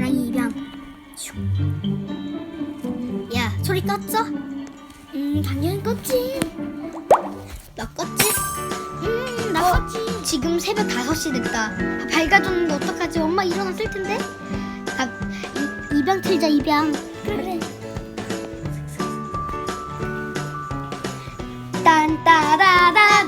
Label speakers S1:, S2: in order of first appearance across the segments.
S1: 호랑이 입양. 야, 소리 껐어? 음, 당연히 껐지. 나 껐지? 음, 나 어, 껐지. 지금 새벽 5시 됐다. 밝아졌는데 어떡하지? 엄마 일어났을 텐데. 아, 이, 입양 틀자, 입양. 그래. 딴따라라.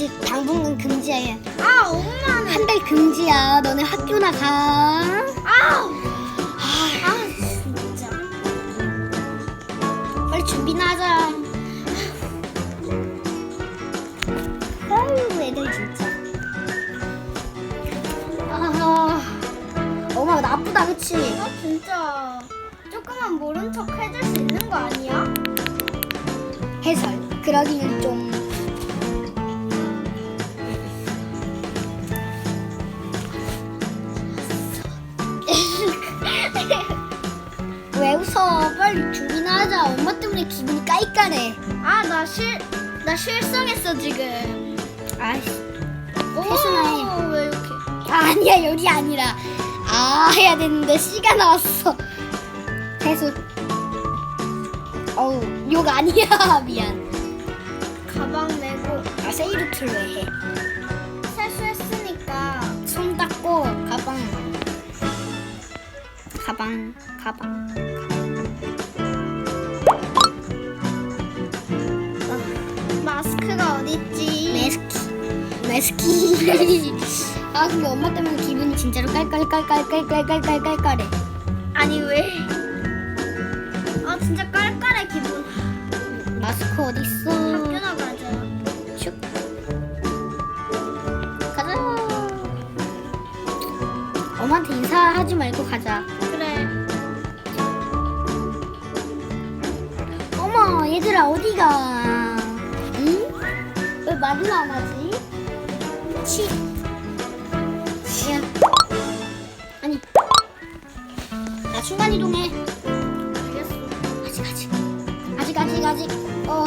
S1: 이제 당분간 금지야.
S2: 아, 엄마는.
S1: 한달 금지야. 너네 학교 나 가.
S2: 아, 아, 진짜.
S1: 빨리 준비나 하자. 아유 애들 진짜. 아, 엄마 나쁘다 그치?
S2: 아, 진짜. 조금만 모른 척 해줄 수 있는 거 아니야?
S1: 해설. 그러기는 좀. 빨리 준비나 하자. 엄마 때문에 기분이 까이까래.
S2: 아, 나 실, 나 실성했어, 지금.
S1: 아이씨.
S2: 오,
S1: 세순아
S2: 왜 이렇게.
S1: 아니야 여기 아니라 아 해야 되는데 시가 나왔어 해수 어우 욕 아니야 미안
S2: 가방 메고
S1: 아 세이루트를 왜해
S2: 세수했으니까.
S1: 손 닦고 가방 가방 가방
S2: 마스
S1: 메스키 아 근데 엄마 때문에 기분이 진짜로 깔깔깔깔깔깔깔깔깔해
S2: 아니, 왜? 아, 진짜 깔깔해, 기분.
S1: 마스크 어딨어
S2: 학교 나 가자.
S1: 슉 가자 엄마한테 인사하지 말고 가자
S2: 그래.
S1: 어머 얘들아 어디가 응? 왜 말을 안 하지? 치 치야 아니 나 순간 이동해
S2: 알겠어.
S1: 아직 아직 아직 아직 아직 어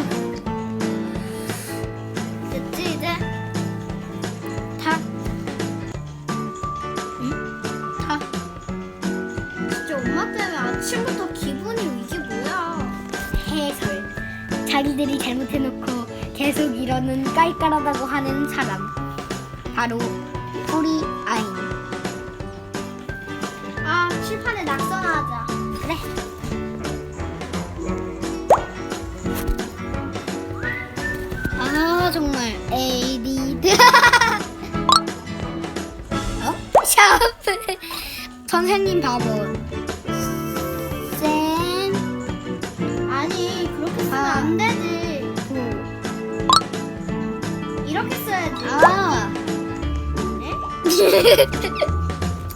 S2: 됐지, 이제?
S1: 타. 응? 타.
S2: 진짜 엄마 때문에 아침부터 기분이 이게 뭐야?
S1: 해설. 자기들이 잘못해놓고 계속 이러는 깔깔하다고 하는 사람. 바로 우리 아인.
S2: 아, 칠판에 낙서하자.
S1: 그래. 아 정말 에이리드. 어? 샤프. 선생님 바보.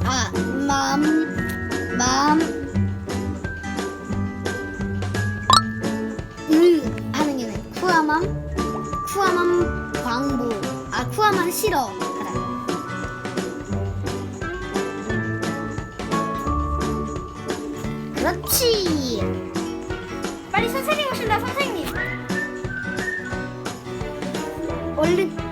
S2: 아,
S1: 맘, 맘, 음 하는 게네. 쿠아맘, 쿠아맘 광고. 아, 쿠아맘 싫어. 하라. 그렇지.
S2: 빨리 선생님 오신다, 선생님.
S1: 얼른.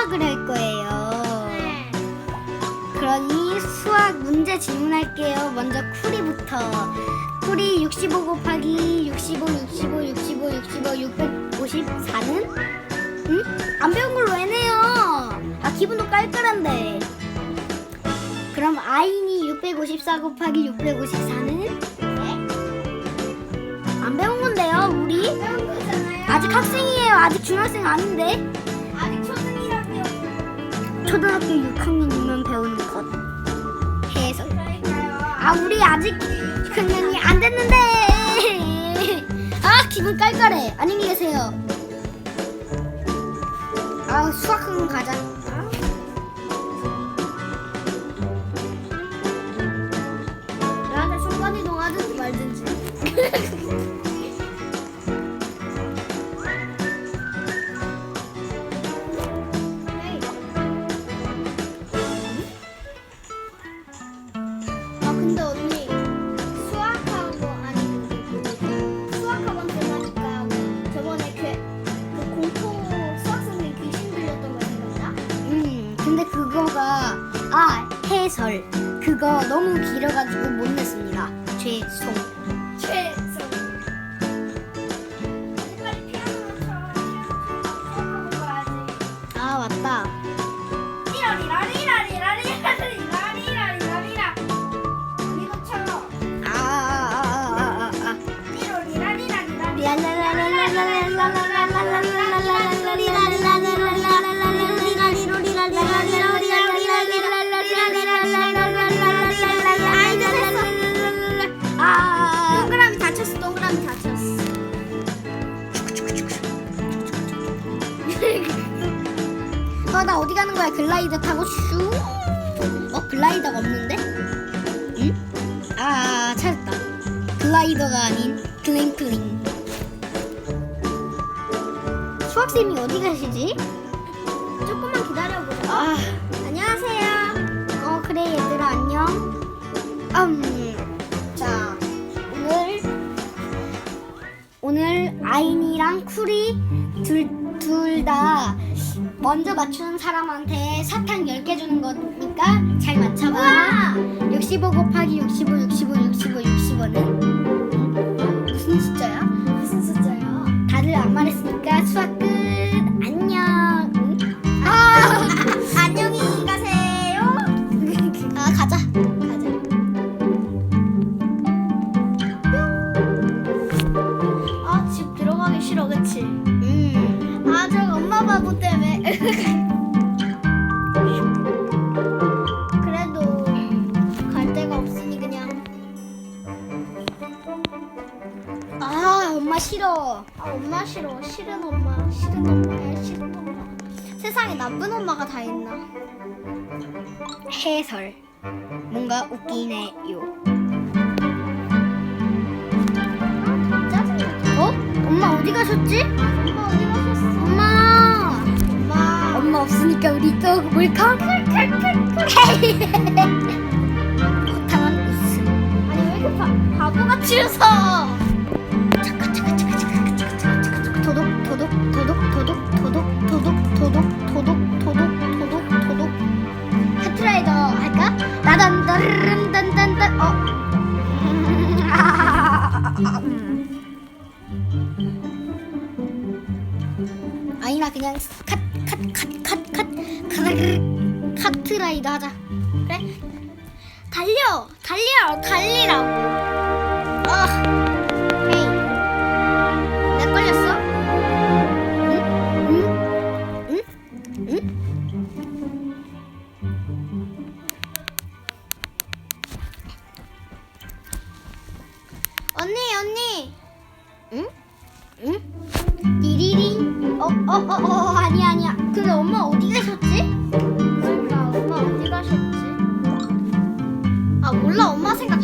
S1: 수학을 할 거예요. 그러니 수학 문제 질문할게요. 먼저 쿠리부터. 쿠리 65 곱하기 65, 65, 65, 65, 654는? 응? 안 배운 걸로 해내요. 아, 기분도 깔깔한데. 그럼 아인이 654 곱하기 654는? 안 배운 건데요, 우리? 아직 학생이에요.
S2: 아직 중학생 아닌데.
S1: 초등학교 6학년이면 배우는 것. 해서. 아 우리 아직 6학년이 안 됐는데. 아 기분 깔깔해. 안녕히 계세요. 아 수학학원 가자. 해설 그거 너무 길어가지고 못 냈습니다. 죄송.
S2: 어,
S1: 나 어디 가는 거야? 글라이더 타고 슈. 어, 글라이더가 없는데? 응? 아, 찾았다. 글라이더가 아닌 클링클링. 수학쌤이 어디 가시지?
S2: 조금만 기다려보자.
S1: 아,
S2: 안녕하세요.
S1: 어, 그래, 얘들아, 안녕. 음, 자, 오늘, 오늘 아인이랑 쿨이 둘, 둘 다 먼저 맞추는 사람한테 사탕 10개 주는 거니까 잘 맞춰봐. 65 곱하기 65, 65, 65, 65는 무슨 숫자야?
S2: 무슨 숫자야?
S1: 다들 안 말했으니까 수학 끝. 안녕. 응? 아,
S2: 안녕히 가세요.
S1: 아 가자.
S2: 가자. 아, 집 들어가기 싫어, 그치?
S1: 음.
S2: 아, 저 엄마 바보 때문에. 그래도 갈 데가 없으니 그냥.
S1: 아 엄마 싫어.
S2: 아, 엄마 싫어. 싫은 엄마. 싫은 엄마야, 싫은 엄마. 세상에 나쁜 엄마가 다 있나?
S1: 해설. 뭔가 웃기네요.
S2: 짜증나.
S1: 어? 엄마 어디 가셨지?
S2: 엄마 어디 가셨어?
S1: 엄마.
S2: 엄마.
S1: 없으니까 우리 또 몰카. 호탕한 웃음.
S2: 아니, 왜 이렇게 바, 바보같이 웃어?
S1: 차카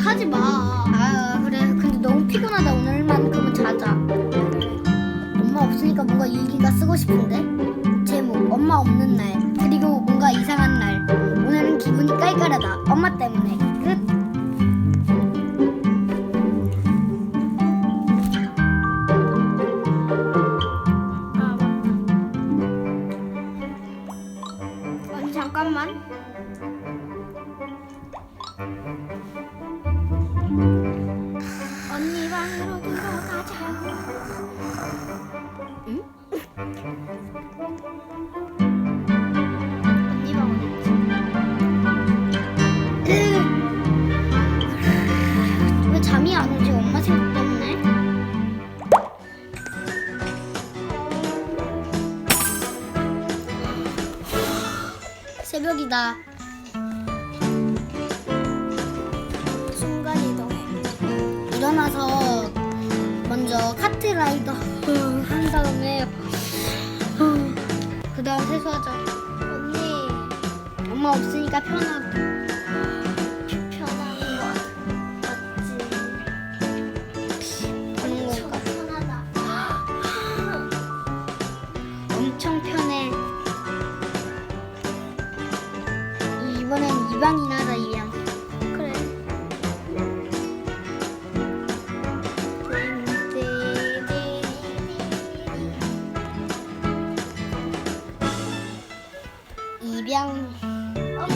S1: 하지
S2: 마. 아,
S1: 그래. 근데 너무 피곤하다. 오늘만큼은 자자. 엄마 없으니까 뭔가 일기가 쓰고 싶은데? 제목, 엄마 없는 날. 그리고 뭔가 이상한 날. 오늘은 기분이 깔깔하다. 엄마 때문에. 끝.
S2: 아, 잠깐만.
S1: 순간이다.
S2: 순간 이동해.
S1: 일어나서 먼저 카트 라이더 한 다음에 그 다음 세수하자.
S2: 언니
S1: 엄마 없으니까 편하고. 입양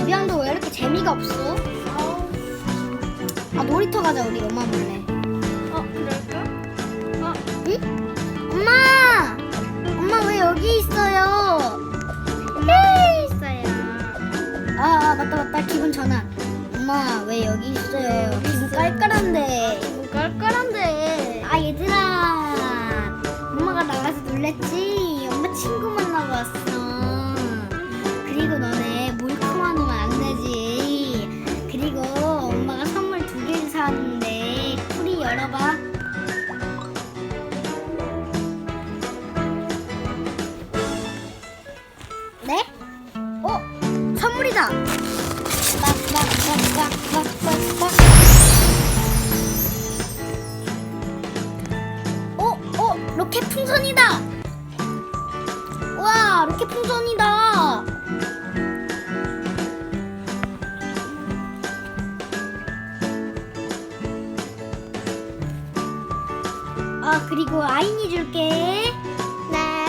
S1: 입양도 왜 이렇게 재미가 없어?
S2: 아
S1: 놀이터 가자 우리 엄마 몰래
S2: 어 그럴까? 어
S1: 응? 엄마! 엄마 왜 여기 있어요? 네
S2: 있어요.
S1: 아, 아 맞다 맞다 기분 전환 엄마 왜 여기 있어요? 기분 깔깔한데
S2: 기분 깔깔한데.
S1: 풍선이다! 와, 로켓 풍선이다! 아, 그리고 아인이 줄게.
S2: 네.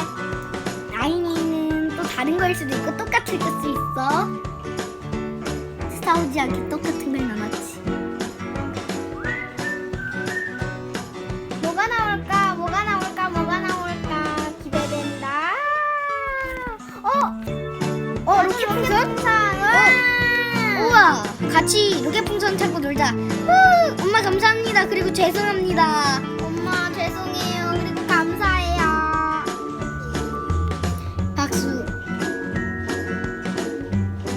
S1: 아인이는 또 다른 거일 수도 있고 똑같을 수 있어. 싸우지 않게 똑같은 걸 나눴지. 같이 로켓 풍선 타고 놀자. 후, 엄마 감사합니다. 그리고 죄송합니다.
S2: 엄마 죄송해요. 그리고 감사해요.
S1: 박수.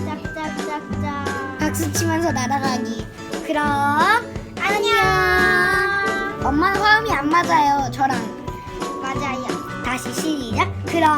S2: 짝짝짝짝.
S1: 박수 치면서 날아가기. 그럼 안녕. 엄마는 화음이 안 맞아요 저랑.
S2: 맞아요.
S1: 다시 시작. 그럼